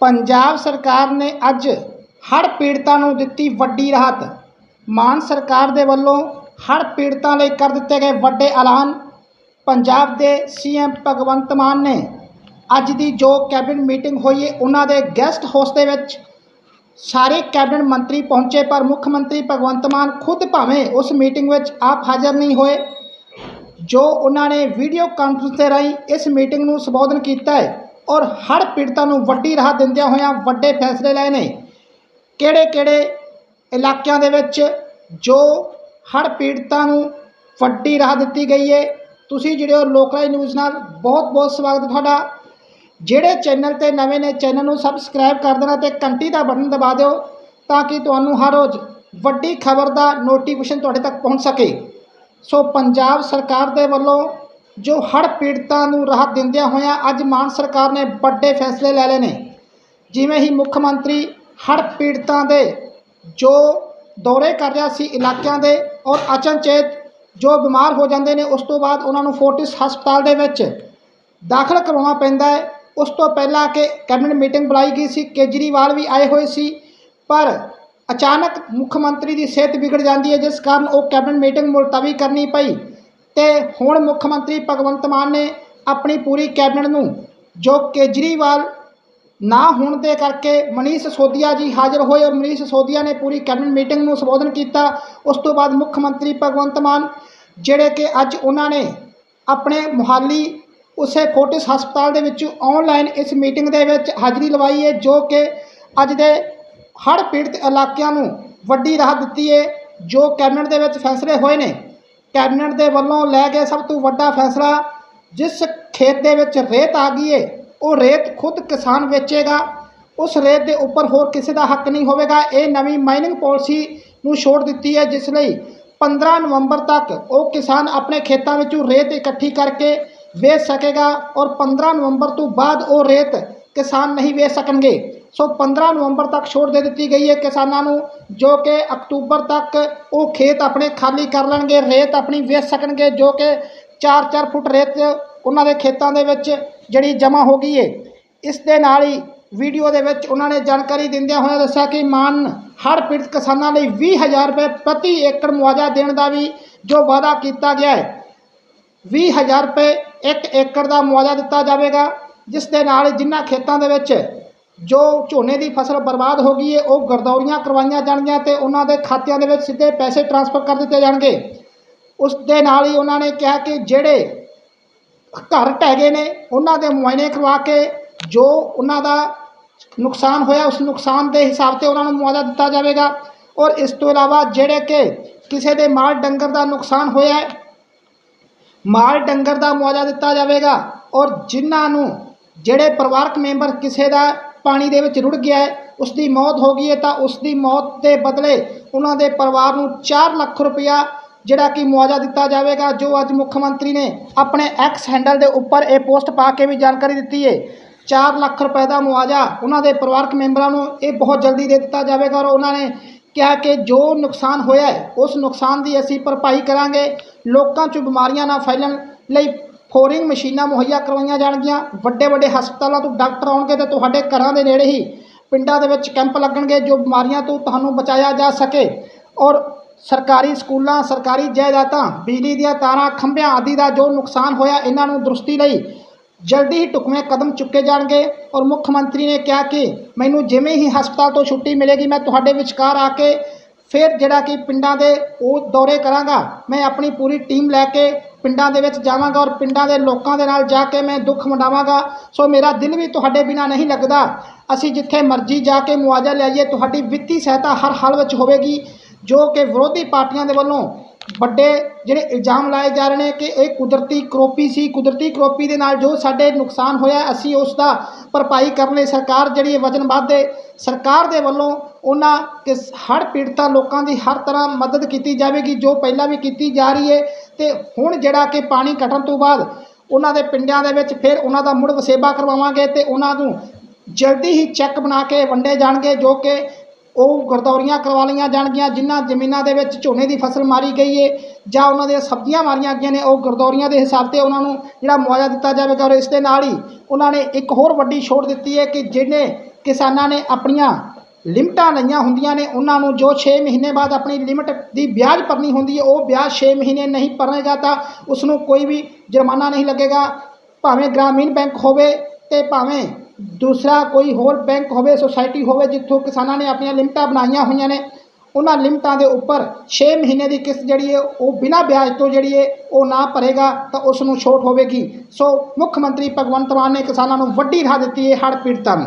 ਪੰਜਾਬ ਸਰਕਾਰ ਨੇ ਅੱਜ ਹੜ੍ਹ ਪੀੜਤਾਂ ਨੂੰ ਦਿੱਤੀ ਵੱਡੀ ਰਾਹਤ। ਮਾਨ ਸਰਕਾਰ ਦੇ ਵੱਲੋਂ ਹੜ੍ਹ ਪੀੜਤਾਂ ਲਈ ਕਰ ਦਿੱਤੇ ਗਏ ਵੱਡੇ ਐਲਾਨ। ਪੰਜਾਬ ਦੇ ਸੀਐਮ ਭਗਵੰਤ ਮਾਨ ਨੇ ਅੱਜ ਦੀ ਜੋ ਕੈਬਨਿਟ ਮੀਟਿੰਗ ਹੋਈ ਹੈ, ਉਹਨਾਂ ਦੇ ਗੈਸਟ ਹਾਊਸ ਦੇ ਵਿੱਚ ਸਾਰੇ ਕੈਬਨਿਟ ਮੰਤਰੀ ਪਹੁੰਚੇ, ਪਰ ਮੁੱਖ ਮੰਤਰੀ ਭਗਵੰਤ ਮਾਨ ਖੁਦ ਭਾਵੇਂ ਉਸ ਮੀਟਿੰਗ ਵਿੱਚ ਆਪ ਹਾਜ਼ਰ ਨਹੀਂ ਹੋਏ, ਜੋ ਉਹਨਾਂ ਨੇ ਵੀਡੀਓ ਕਾਨਫਰੰਸ ਦੇ ਰਾਹੀਂ ਇਸ ਮੀਟਿੰਗ ਨੂੰ ਸੰਬੋਧਨ ਕੀਤਾ ਹੈ। ਔਰ ਹਰ ਪੀੜਤਾਂ ਨੂੰ ਵੱਡੀ ਰਾਹਤ ਦਿੰਦਿਆਂ ਹੋਇਆਂ ਵੱਡੇ ਫੈਸਲੇ ਲਏ ਨੇ। ਕਿਹੜੇ ਕਿਹੜੇ ਇਲਾਕਿਆਂ ਦੇ ਵਿੱਚ ਜੋ ਹਰ ਪੀੜਤਾਂ ਨੂੰ ਵੱਡੀ ਰਾਹਤ ਦਿੱਤੀ ਗਈ ਹੈ ਤੁਸੀਂ ਜਿਹੜੇ ਹੋ ਲੋਕਲਾਈ ਨਿਊਜ਼ ਨਾਲ ਬਹੁਤ ਬਹੁਤ ਸਵਾਗਤ ਤੁਹਾਡਾ। ਜਿਹੜੇ ਚੈਨਲ ਤੇ ਨਵੇਂ ਨੇ, ਚੈਨਲ ਨੂੰ ਸਬਸਕ੍ਰਾਈਬ ਕਰ ਦੇਣਾ ਤੇ ਘੰਟੀ ਦਾ ਬਟਨ ਦਬਾ ਦਿਓ ਤਾਂ ਕਿ ਤੁਹਾਨੂੰ ਹਰ ਰੋਜ਼ ਵੱਡੀ ਖਬਰ ਦਾ ਨੋਟੀਫਿਕੇਸ਼ਨ ਤੁਹਾਡੇ ਤੱਕ ਪਹੁੰਚ ਸਕੇ। ਸੋ ਪੰਜਾਬ ਸਰਕਾਰ ਦੇ ਵੱਲੋਂ ਜੋ ਹੜ੍ਹ ਪੀੜਤਾਂ ਨੂੰ ਰਾਹਤ ਦਿੰਦਿਆਂ ਹੋਇਆਂ ਅੱਜ ਮਾਨ ਸਰਕਾਰ ਨੇ ਵੱਡੇ ਫੈਸਲੇ ਲੈ ਲਏ ਨੇ। ਜਿਵੇਂ ਹੀ ਮੁੱਖ ਮੰਤਰੀ ਹੜ੍ਹ ਪੀੜਤਾਂ ਦੇ ਜੋ ਦੌਰੇ ਕਰ ਰਿਹਾ ਸੀ ਇਲਾਕਿਆਂ ਦੇ ਔਰ ਅਚਨਚੇਤ ਜੋ ਬਿਮਾਰ ਹੋ ਜਾਂਦੇ ਨੇ, ਉਸ ਤੋਂ ਬਾਅਦ ਉਹਨਾਂ ਨੂੰ ਫੋਰਟਿਸ ਹਸਪਤਾਲ ਦੇ ਵਿੱਚ ਦਾਖਲ ਕਰਵਾਉਣਾ ਪੈਂਦਾ ਹੈ। ਉਸ ਤੋਂ ਪਹਿਲਾਂ ਕਿ ਕੈਬਨਿਟ ਮੀਟਿੰਗ ਬੁਲਾਈ ਗਈ ਸੀ, ਕੇਜਰੀਵਾਲ ਵੀ ਆਏ ਹੋਏ ਸੀ, ਪਰ ਅਚਾਨਕ ਮੁੱਖ ਮੰਤਰੀ ਦੀ ਸਿਹਤ ਵਿਗੜ ਜਾਂਦੀ ਹੈ, ਜਿਸ ਕਾਰਨ ਉਹ ਕੈਬਨਿਟ ਮੀਟਿੰਗ ਮੁਲਤਵੀ ਕਰਨੀ ਪਈ। ਤੇ ਹੁਣ ਮੁੱਖ ਮੰਤਰੀ ਭਗਵੰਤ ਮਾਨ ਨੇ ਆਪਣੀ ਪੂਰੀ ਕੈਬਨਿਟ ਨੂੰ ਜੋ ਕੇਜਰੀਵਾਲ ਨਾ ਹੋਣ ਦੇ ਕਰਕੇ ਮਨੀਸ਼ ਸੋਦੀਆ ਜੀ ਹਾਜ਼ਰ ਹੋਏ ਔਰ ਮਨੀਸ਼ ਸੋਦੀਆ ਨੇ ਪੂਰੀ ਕੈਬਨਿਟ ਮੀਟਿੰਗ ਨੂੰ ਸੰਬੋਧਨ ਕੀਤਾ, ਉਸ ਤੋਂ ਬਾਅਦ ਮੁੱਖ ਮੰਤਰੀ ਭਗਵੰਤ ਮਾਨ, ਜਿਹੜੇ ਕਿ ਅੱਜ ਉਹਨਾਂ ਨੇ ਆਪਣੇ ਮੁਹਾਲੀ ਉਸੇ ਫੋਟਿਸ ਹਸਪਤਾਲ ਦੇ ਵਿੱਚ ਆਨਲਾਈਨ ਇਸ ਮੀਟਿੰਗ ਦੇ ਵਿੱਚ ਹਾਜ਼ਰੀ ਲਵਾਈ ਹੈ, ਜੋ ਕਿ ਅੱਜ ਦੇ ਹੜ੍ਹ ਪੀੜਤ ਇਲਾਕਿਆਂ ਨੂੰ ਵੱਡੀ ਰਾਹਤ ਦਿੱਤੀ ਹੈ, ਜੋ ਕੈਬਨਿਟ ਦੇ ਵਿੱਚ ਫੈਸਲੇ ਹੋਏ ਨੇ। ਕੈਬਨਿਟ ਦੇ ਵੱਲੋਂ ਲੈ ਗਏ ਸਭ ਤੋਂ ਵੱਡਾ ਫੈਸਲਾ, ਜਿਸ ਖੇਤ ਦੇ ਵਿੱਚ ਰੇਤ ਆ ਗਈ ਹੈ ਉਹ ਰੇਤ ਖੁਦ ਕਿਸਾਨ ਵੇਚੇਗਾ। ਉਸ ਰੇਤ ਦੇ ਉੱਪਰ ਹੋਰ ਕਿਸੇ ਦਾ ਹੱਕ ਨਹੀਂ ਹੋਵੇਗਾ। ਇਹ ਨਵੀਂ ਮਾਈਨਿੰਗ ਪਾਲਿਸੀ ਨੂੰ ਛੋੜ ਦਿੱਤੀ ਹੈ, ਜਿਸ ਲਈ 15 ਨਵੰਬਰ ਤੱਕ ਉਹ ਕਿਸਾਨ ਆਪਣੇ ਖੇਤਾਂ ਵਿੱਚੋਂ ਰੇਤ ਇਕੱਠੀ ਕਰਕੇ ਵੇਚ ਸਕੇਗਾ ਔਰ 15 ਨਵੰਬਰ ਤੋਂ ਬਾਅਦ ਉਹ ਰੇਤ ਕਿਸਾਨ ਨਹੀਂ ਵੇਚ ਸਕਣਗੇ। ਸੋ 15 ਨਵੰਬਰ ਤੱਕ ਛੋਟ ਦੇ ਦਿੱਤੀ ਗਈ ਹੈ ਕਿਸਾਨਾਂ ਨੂੰ, ਜੋ ਕਿ ਅਕਤੂਬਰ ਤੱਕ ਉਹ ਖੇਤ ਆਪਣੇ ਖਾਲੀ ਕਰ ਲੈਣਗੇ, ਰੇਤ ਆਪਣੀ ਵੇਚ ਸਕਣਗੇ, ਜੋ ਕਿ 4-4 ਫੁੱਟ ਰੇਤ ਉਹਨਾਂ ਦੇ ਖੇਤਾਂ ਦੇ ਵਿੱਚ ਜਿਹੜੀ ਜਮ੍ਹਾਂ ਹੋ ਗਈ ਹੈ। ਇਸ ਦੇ ਨਾਲ ਹੀ ਵੀਡੀਓ ਦੇ ਵਿੱਚ ਉਹਨਾਂ ਨੇ ਜਾਣਕਾਰੀ ਦਿੰਦਿਆਂ ਹੋਇਆਂ ਦੱਸਿਆ ਕਿ ਮਾਨ ਹਰ ਪੀੜਤ ਕਿਸਾਨਾਂ ਲਈ 20000 ਰੁਪਏ ਪ੍ਰਤੀ ਏਕੜ ਮੁਆਵਜ਼ਾ ਦੇਣ ਦਾ ਵੀ ਜੋ ਵਾਅਦਾ ਕੀਤਾ ਗਿਆ ਹੈ 20000 ਰੁਪਏ ਇੱਕ ਏਕੜ ਦਾ ਮੁਆਵਜ਼ਾ ਦਿੱਤਾ ਜਾਵੇਗਾ, ਜਿਸ ਦੇ ਨਾਲ ਜਿਨ੍ਹਾਂ ਖੇਤਾਂ ਦੇ ਵਿੱਚ ਜੋ ਝੋਨੇ ਦੀ ਫਸਲ ਬਰਬਾਦ ਹੋ ਗਈ ਹੈ, ਉਹ ਗਰਦੌਰੀਆਂ ਕਰਵਾਈਆਂ ਜਾਣਗੀਆਂ ਤੇ ਉਹਨਾਂ ਦੇ ਖਾਤਿਆਂ ਦੇ ਵਿੱਚ ਸਿੱਧੇ ਪੈਸੇ ਟ੍ਰਾਂਸਫਰ ਕਰ ਦਿੱਤੇ ਜਾਣਗੇ। ਉਸ ਦੇ ਨਾਲ ਹੀ ਉਹਨਾਂ ਨੇ ਕਿਹਾ ਕਿ ਜਿਹੜੇ ਘਰ ਢਹਿ ਗਏ ਨੇ, ਉਹਨਾਂ ਦੇ ਮੁਆਇਨੇ ਕਰਵਾ ਕੇ ਜੋ ਉਹਨਾਂ ਦਾ ਨੁਕਸਾਨ ਹੋਇਆ, ਉਸ ਨੁਕਸਾਨ ਦੇ ਹਿਸਾਬ ਤੇ ਉਹਨਾਂ ਨੂੰ ਮੁਆਵਜ਼ਾ ਦਿੱਤਾ ਜਾਵੇਗਾ। ਔਰ ਇਸ ਤੋਂ ਇਲਾਵਾ ਜਿਹੜੇ ਕਿ ਕਿਸੇ ਦੇ ਮਾਲ ਡੰਗਰ ਦਾ ਨੁਕਸਾਨ ਹੋਇਆ ਮਾਲ ਡੰਗਰ ਦਾ ਮੁਆਵਜ਼ਾ ਦਿੱਤਾ ਜਾਵੇਗਾ। ਔਰ ਜਿਨ੍ਹਾਂ ਨੂੰ, ਜਿਹੜੇ ਪਰਿਵਾਰਕ ਮੈਂਬਰ ਕਿਸੇ ਦਾ ਪਾਣੀ ਦੇ ਵਿੱਚ ਰੁੜ ਗਿਆ ਹੈ ਉਸ ਦੀ ਮੌਤ ਹੋ ਗਈ ਹੈ ਤਾਂ ਉਸ ਦੀ ਮੌਤ ਦੇ ਬਦਲੇ ਉਹਨਾਂ ਦੇ ਪਰਿਵਾਰ ਨੂੰ 4 ਲੱਖ ਰੁਪਇਆ ਜਿਹੜਾ ਕਿ ਮੁਆਵਜ਼ਾ ਦਿੱਤਾ ਜਾਵੇਗਾ, ਜੋ ਅੱਜ ਮੁੱਖ ਮੰਤਰੀ ਨੇ ਆਪਣੇ ਐਕਸ ਹੈਂਡਲ ਦੇ ਉੱਪਰ ਇਹ ਪੋਸਟ ਪਾ ਕੇ ਵੀ ਜਾਣਕਾਰੀ ਦਿੱਤੀ ਹੈ। 4 ਲੱਖ ਰੁਪਏ ਦਾ ਮੁਆਵਜ਼ਾ ਉਹਨਾਂ ਦੇ ਪਰਿਵਾਰਕ ਮੈਂਬਰਾਂ ਨੂੰ ਇਹ ਬਹੁਤ ਜਲਦੀ ਦੇ ਦਿੱਤਾ ਜਾਵੇਗਾ ਔਰ ਉਹਨਾਂ ਨੇ ਕਿਹਾ ਕਿ ਜੋ ਨੁਕਸਾਨ ਹੋਇਆ ਹੈ, ਉਸ ਨੁਕਸਾਨ ਦੀ ਅਸੀਂ ਭਰਪਾਈ ਕਰਾਂਗੇ। ਲੋਕਾਂ 'ਚ ਬਿਮਾਰੀਆਂ ਨਾ ਫੈਲਣ ਲਈ ਫੋਰਿੰਗ ਮਸ਼ੀਨਾਂ ਮੁਹੱਈਆ ਕਰਵਾਈਆਂ ਜਾਣਗੀਆਂ। ਵੱਡੇ ਵੱਡੇ ਹਸਪਤਾਲਾਂ ਤੋਂ ਡਾਕਟਰ ਆਉਣਗੇ ਤੇ ਤੁਹਾਡੇ ਘਰਾਂ ਦੇ ਨੇੜੇ ਹੀ ਪਿੰਡਾਂ ਦੇ ਵਿੱਚ ਕੈਂਪ ਲੱਗਣਗੇ ਜੋ ਬਿਮਾਰੀਆਂ ਤੋਂ ਤੁਹਾਨੂੰ ਬਚਾਇਆ ਜਾ ਸਕੇ। ਔਰ ਸਰਕਾਰੀ ਸਕੂਲਾਂ, ਸਰਕਾਰੀ ਜਾਇਦਾਦਾਂ, ਬਿਜਲੀ ਦੀਆਂ ਤਾਰਾਂ, ਖੰਭਿਆਂ ਆਦਿ ਦਾ ਜੋ ਨੁਕਸਾਨ ਹੋਇਆ, ਇਹਨਾਂ ਨੂੰ ਦਰੁਸਤੀ ਲਈ ਜਲਦੀ ਹੀ ਢੁਕਵੇਂ ਕਦਮ ਚੁੱਕੇ ਜਾਣਗੇ। ਔਰ ਮੁੱਖ ਮੰਤਰੀ ਨੇ ਕਿਹਾ ਕਿ ਮੈਨੂੰ ਜਿਵੇਂ ਹੀ ਹਸਪਤਾਲ ਤੋਂ ਛੁੱਟੀ ਮਿਲੇਗੀ, ਮੈਂ ਤੁਹਾਡੇ ਵਿਚਕਾਰ ਆ ਕੇ ਫਿਰ ਜਿਹੜਾ ਕਿ ਪਿੰਡਾਂ ਦੇ ਉਹ ਦੌਰੇ ਕਰਾਂਗਾ। ਮੈਂ ਆਪਣੀ ਪੂਰੀ ਟੀਮ ਲੈ ਕੇ ਪਿੰਡਾਂ ਦੇ ਵਿੱਚ ਜਾਵਾਂਗਾ ਔਰ ਪਿੰਡਾਂ ਦੇ ਲੋਕਾਂ ਦੇ ਨਾਲ ਜਾ ਕੇ ਮੈਂ ਦੁੱਖ ਵੰਡਾਵਾਂਗਾ ਸੋ ਮੇਰਾ ਦਿਲ ਵੀ ਤੁਹਾਡੇ ਬਿਨਾ ਨਹੀਂ ਲੱਗਦਾ। ਅਸੀਂ ਜਿੱਥੇ ਮਰਜ਼ੀ ਜਾ ਕੇ ਮੁਆਵਜ਼ਾ ਲਿਆਈਏ ਤੁਹਾਡੀ ਵਿੱਤੀ ਸਹਾਇਤਾ ਹਰ ਹਾਲ ਵਿੱਚ ਹੋਵੇਗੀ, ਜੋ ਕਿ ਵਿਰੋਧੀ ਪਾਰਟੀਆਂ ਦੇ ਵੱਲੋਂ ਵੱਡੇ ਜਿਹੜੇ ਇਲਜ਼ਾਮ ਲਾਏ ਜਾ ਰਹੇ ਨੇ ਕਿ ਇਹ ਕੁਦਰਤੀ ਕਰੋਪੀ ਸੀ, ਕੁਦਰਤੀ ਕਰੋਪੀ ਦੇ ਨਾਲ ਜੋ ਸਾਡੇ ਨੁਕਸਾਨ ਹੋਇਆ, ਅਸੀਂ ਉਸ ਦਾ ਭਰਪਾਈ ਕਰਨ ਲਈ ਸਰਕਾਰ ਜਿਹੜੀ ਹੈ ਵਚਨਬੱਧ ਹੈ, ਸਰਕਾਰ ਦੇ ਵੱਲੋਂ ਉਹਨਾਂ ਕਿਸ ਹੜ੍ਹ ਪੀੜਤਾਂ ਲੋਕਾਂ ਦੀ ਹਰ ਤਰ੍ਹਾਂ ਮਦਦ ਕੀਤੀ ਜਾਵੇਗੀ, ਜੋ ਪਹਿਲਾਂ ਵੀ ਕੀਤੀ ਜਾ ਰਹੀ ਹੈ। ਤੇ ਹੁਣ ਜਿਹੜਾ ਕਿ ਪਾਣੀ ਘਟਣ ਤੋਂ ਬਾਅਦ ਉਹਨਾਂ ਦੇ ਪਿੰਡਾਂ ਦੇ ਵਿੱਚ ਫਿਰ ਉਹਨਾਂ ਦਾ ਮੁੜ ਵਸੇਬਾ ਕਰਵਾਵਾਂਗੇ ਤੇ ਉਹਨਾਂ ਨੂੰ ਜਲਦੀ ਹੀ ਚੈੱਕ ਬਣਾ ਕੇ ਵੰਡੇ ਜਾਣਗੇ ਜੋ ਕਿ ਉਹ ਗਰਦੌਰੀਆਂ ਕਰਵਾ ਲਈਆਂ ਜਾਣਗੀਆਂ, ਜਿਨ੍ਹਾਂ ਜ਼ਮੀਨਾਂ ਦੇ ਵਿੱਚ ਝੋਨੇ ਦੀ ਫਸਲ ਮਾਰੀ ਗਈ ਏ ਜਾਂ ਉਹਨਾਂ ਦੀਆਂ ਸਬਜ਼ੀਆਂ ਮਾਰੀਆਂ ਗਈਆਂ ਨੇ, ਉਹ ਗਰਦੌਰੀਆਂ ਦੇ ਹਿਸਾਬ ਤੇ ਉਹਨਾਂ ਨੂੰ ਜਿਹੜਾ ਮੁਆਵਜ਼ਾ ਦਿੱਤਾ ਜਾਵੇਗਾ ਔਰ ਇਸ ਦੇ ਨਾਲ ਹੀ ਉਹਨਾਂ ਨੇ ਇੱਕ ਹੋਰ ਵੱਡੀ ਛੋਟ ਦਿੱਤੀ ਹੈ ਕਿ ਜਿਹਨੇ ਕਿਸਾਨਾਂ ਨੇ ਆਪਣੀਆਂ ਲਿਮਟਾਂ ਲਈਆਂ ਹੁੰਦੀਆਂ ਨੇ, ਉਹਨਾਂ ਨੂੰ ਜੋ 6 ਮਹੀਨੇ ਬਾਅਦ ਆਪਣੀ ਲਿਮਟ ਦੀ ਵਿਆਜ ਭਰਨੀ ਹੁੰਦੀ ਹੈ, ਉਹ ਵਿਆਜ 6 ਮਹੀਨੇ ਨਹੀਂ ਭਰੇਗਾ ਤਾਂ ਉਸ ਨੂੰ ਕੋਈ ਵੀ ਜੁਰਮਾਨਾ ਨਹੀਂ ਲੱਗੇਗਾ। ਭਾਵੇਂ ਗ੍ਰਾਮੀਣ ਬੈਂਕ ਹੋਵੇ ਤੇ ਭਾਵੇਂ ਦੂਸਰਾ ਕੋਈ ਹੋਰ ਬੈਂਕ ਹੋਵੇ, ਸੁਸਾਇਟੀ ਹੋਵੇ, ਜਿੱਥੋਂ ਕਿਸਾਨਾਂ ਨੇ ਆਪਣੀਆਂ ਲਿਮਟਾਂ ਬਣਾਈਆਂ ਹੋਈਆਂ ਨੇ, ਉਹਨਾਂ ਲਿਮਟਾਂ ਦੇ ਉੱਪਰ 6 ਮਹੀਨੇ ਦੀ ਕਿਸ਼ਤ ਜਿਹੜੀ ਹੈ, ਉਹ ਬਿਨਾਂ ਵਿਆਜ ਤੋਂ ਜਿਹੜੀ ਹੈ, ਉਹ ਨਾ ਭਰੇਗਾ ਤਾਂ ਉਸ ਨੂੰ ਛੋਟ ਹੋਵੇਗੀ। ਸੋ ਮੁੱਖ ਮੰਤਰੀ ਭਗਵੰਤ ਮਾਨ ਨੇ ਕਿਸਾਨਾਂ ਨੂੰ ਵੱਡੀ ਰਾਹ ਦਿੱਤੀ ਹੈ ਹੜ੍ਹ ਪੀੜਤਾਂ ਨੂੰ।